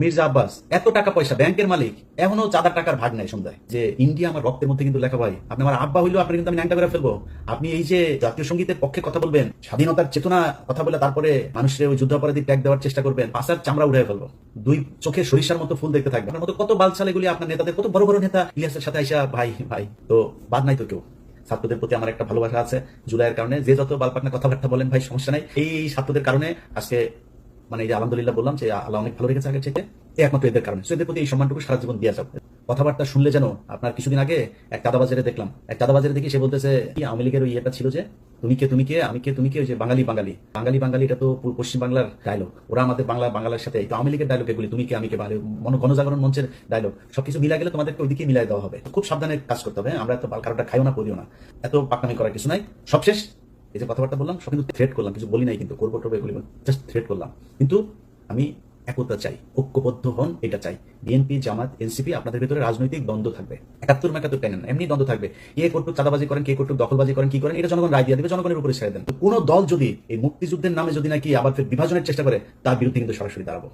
মির্জা আব্বাস, এত টাকা পয়সা ব্যাংকের মালিক, এখনও চাঁদার টাকার ভাগ নাই সন্ধ্যায়। যে ইন্ডিয়া আমার রক্তের মধ্যে কিন্তু লেখা ভাই, আপনি আমার আব্বা হইলেও আপনি কিন্তু আমি ন্যাংটা করে ফেলব। আপনি এই যে জাতীয় সঙ্গীতের পক্ষে কথা বলবেন, স্বাধীনতার চেতনা কথা বলে তারপরে মানুষের ওই যুদ্ধাপরাধী ট্যাগ দেওয়ার চেষ্টা করবেন, পাশার চামড়া উড়ে ফেলব। দুই চোখে সরিষার মতো ফুল দেখতে থাকবে আপনার মতো কত বালছালেগুলি আপনার নেতাদের, কত বড় বড় নেতা ইলিয়াসের সাথে আইসা, ভাই ভাই, তো বাদ নাই তো কেউ। ছাত্রদের প্রতি আমার একটা ভালোবাসা আছে জুলাইয়ের কারণে। যে যত বালপাকনা কথাবার্তা বলেন ভাই, সমস্যা নাই। এই ছাত্রদের কারণে আজকে মানে এই যে আলহামদুলিল্লাহ বললাম যে আল্লাহ অনেক ভালো রেখেছে আগের থেকে এই একমাত্র এদের কারণে। এদের প্রতি এই সম্মানটুকু সারা জীবন দিয়ে যাবে কথাবার্তা শুনলে যেন আপনার কিছুদিন আগে এক দাদাবাজারে দেখলাম। এক দাদাবাজারে দেখি সে বলতেছে, কি আওয়ামী লীগের ওই ইয়েটা ছিল যে, তুমি কে তুমি কে, আমি কে, তুমি কে, ওই যে বাঙালি বাঙালি। বাঙালি বাঙালি এটা তো পশ্চিম বাংলার ডায়লগ ওরা আমাদের বাংলা, বাংলার সাথে তো আওয়ামী লীগের ডায়লগ এগুলি, তুমি কে, আমি কে বাঙালি মন, গণজাগরণ মঞ্চের ডায়লগ সবকিছু মিলা গেলে তোমাদেরকে ওইদিকে মিলাই দেওয়া হবে। খুব সাবধানে কাজ করতে হবে হ্যাঁ? আমরা বাল কারোটা খাইও না করিও না। এত পাকনামি করার কিছু নাই। সবশেষ এই যে কথাবার্তা বললাম, সব কিন্তু থ্রেট করলাম, কিছু বলি নাই কিন্তু, করব, টরবো, এগুলি জাস্ট থ্রেট করলাম। কিন্তু আমি একতা চাই, ঐক্যবদ্ধ হন, এটা চাই। বিএনপি জামাত এনসিপি আপনাদের ভিতরে রাজনৈতিক দ্বন্দ্ব থাকবে। একাত্তর মেকাত্তর টেন এমনি দ্বন্দ্ব থাকবে। কে কটুক চাঁদাবাজি করেন, কে কটুক দখলবাজি করেন, কি করেন, এটা জনগণ রায় দিয়ে দেবে, জনগণের উপরে ছেড়ে দেন। কোন দল যদি এই মুক্তিযুদ্ধের নামে যদি নাকি আবার বিভাজনের চেষ্টা করে, তার বিরুদ্ধে কিন্তু সরাসরি দাঁড়াবো।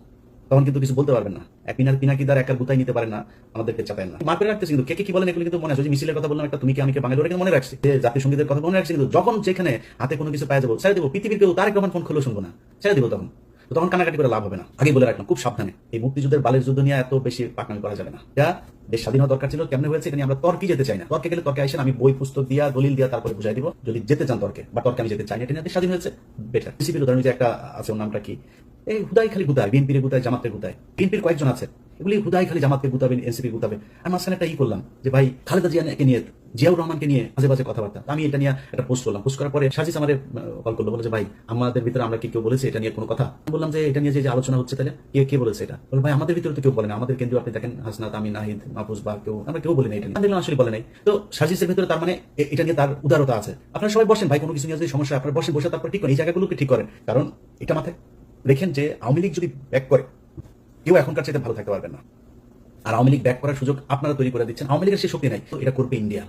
তখন কিন্তু কিছু বলতে পারবেন না। এক পিনার পিনাকিদার একার গুতাই নিতে পারেন না, আমাদেরকে চাপায় না। মাপের রাখতেছি কিন্তু কে কে বলেন এগুলো কিন্তু মনে আছে। মিছিলের কথা বললাম একটা, তুমি কি আমাকে বাঙালি? কিন্তু মনে রাখছি। যে জাতীয় সঙ্গীতের কথা মনে রাখছি, কিন্তু যখন যেখানে হাতে কোনো কিছু পাওয়া যাব, ছেড়ে দেবো। পৃথিবীর কেউ তারেক ফোন খুলে শুনব না। ছেড়ে দেবো তখন। তো তখন কানাকাটি করে লাভ হবে না। আগে বলে রাখলাম, খুব সাবধানে। এই মুক্তিযুদ্ধের বালের যুদ্ধ নিয়ে এত বেশি পাকনামি করা যাবে না। যা দেশ স্বাধীনতা দরকার ছিল, কেমন হয়েছে এটা আমরা তর্কে যেতে চাই না। তর্কে গেলে তর্কে আসেন আমি বই, পুস্তক দিয়া, দলিল দিয়া তারপরে বুঝাই দিব। যদি যেতে চান তর্কে, বা তর্কে আমি যেতে চাই না, এটা স্বাধীন হয়েছে বেটার বিসিপির উদাহরণ যে একটা আছে, ওর নামটা কি? এই হুদাই খালি হুদায় বিএনপির গুদায় জামাতের গুদায় বিএনপির কয়েকজন আছে। এগুলি হুদাই খালি জামাতকে গুতাবে এনসিপি গুতাবে আর মাঝখানে একটা ই করলাম যে, ভাই, খালেদা জিয়াকে নিয়ে জিয়াউর রহমানকে নিয়ে মাঝে মাঝে কথাবার্তা। আমি এটা নিয়ে একটা পোস্ট করলাম। পোস্ট করার পরে সাজিস আমাদের কল করল। বলে যে, ভাই, আমাদের ভিতরে আমরা কি কেউ বলেছে এটা নিয়ে কোনো কথা? বললাম যে, এটা নিয়ে যে আলোচনা হচ্ছে তাহলে, কে কে বলেছে এটা? বলে ভাই, আমাদের ভিতরে তো কেউ বলে না। আমাদের কেন্দ্রীয় আপনি দেখেন, হাসনাত আমি নাহিদ, মাহফুজ বা কেউ, আমরা কেউ বলি না এটা নিয়ে। আসলে বলে নাই। তো সাজিসের ভিতরে তার মানে এটা নিয়ে তার উদারতা আছে। আপনারা সবাই বসেন। ভাই, কোনো কিছু নিয়ে যদি সমস্যা আপনারা বসেন, বসে তারপর ঠিক করেন। এই জায়গাগুলোকে ঠিক করেন। কারণ এটা মাথায় রেখেন যে, আওয়ামী লীগ যদি ব্যাক করে কেউ এখনকার চাইতে ভালো থাকতে পারবেন না। আর আওয়ামী লীগ ব্যাক করার সুযোগ আপনারা তৈরি করে দিচ্ছেন। আওয়ামী লীগের সে শক্তি নাই। তো এটা করবে ইন্ডিয়া।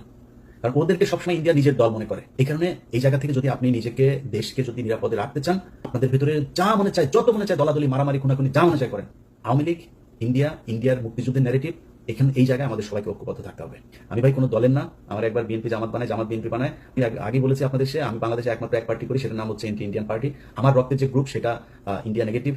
কারণ ওদেরকে সবসময় ইন্ডিয়া নিজের দল মনে করে। এই কারণে এই জায়গা থেকে যদি আপনি নিজেকে, দেশকে যদি নিরাপদে রাখতে চান, আপনাদের ভিতরে যা মনে চায়, যত মনে চায় দলাদলি, মারামারি, খুনাখুনি, যা মনে চায় করেন। আওয়ামী লীগ, ইন্ডিয়া, ইন্ডিয়ার মুক্তিযুদ্ধের ন্যারেটিভ এখানে এই জায়গায় আমাদের সবাইকে ঐক্যবদ্ধ থাকতে হবে। আমি ভাই কোনো দলের না। আমার একবার বিএনপি জামাত বানায়, জামাত বিএনপি বানায়। আমি আগে- বলেছি আপনাদের সে, আমি বাংলাদেশে একমাত্র এক পার্টি করি, সেটার নাম হচ্ছে ইন্ডিয়ান পার্টি আমার রক্তের যে গ্রুপ সেটা ইন্ডিয়া নেগেটিভ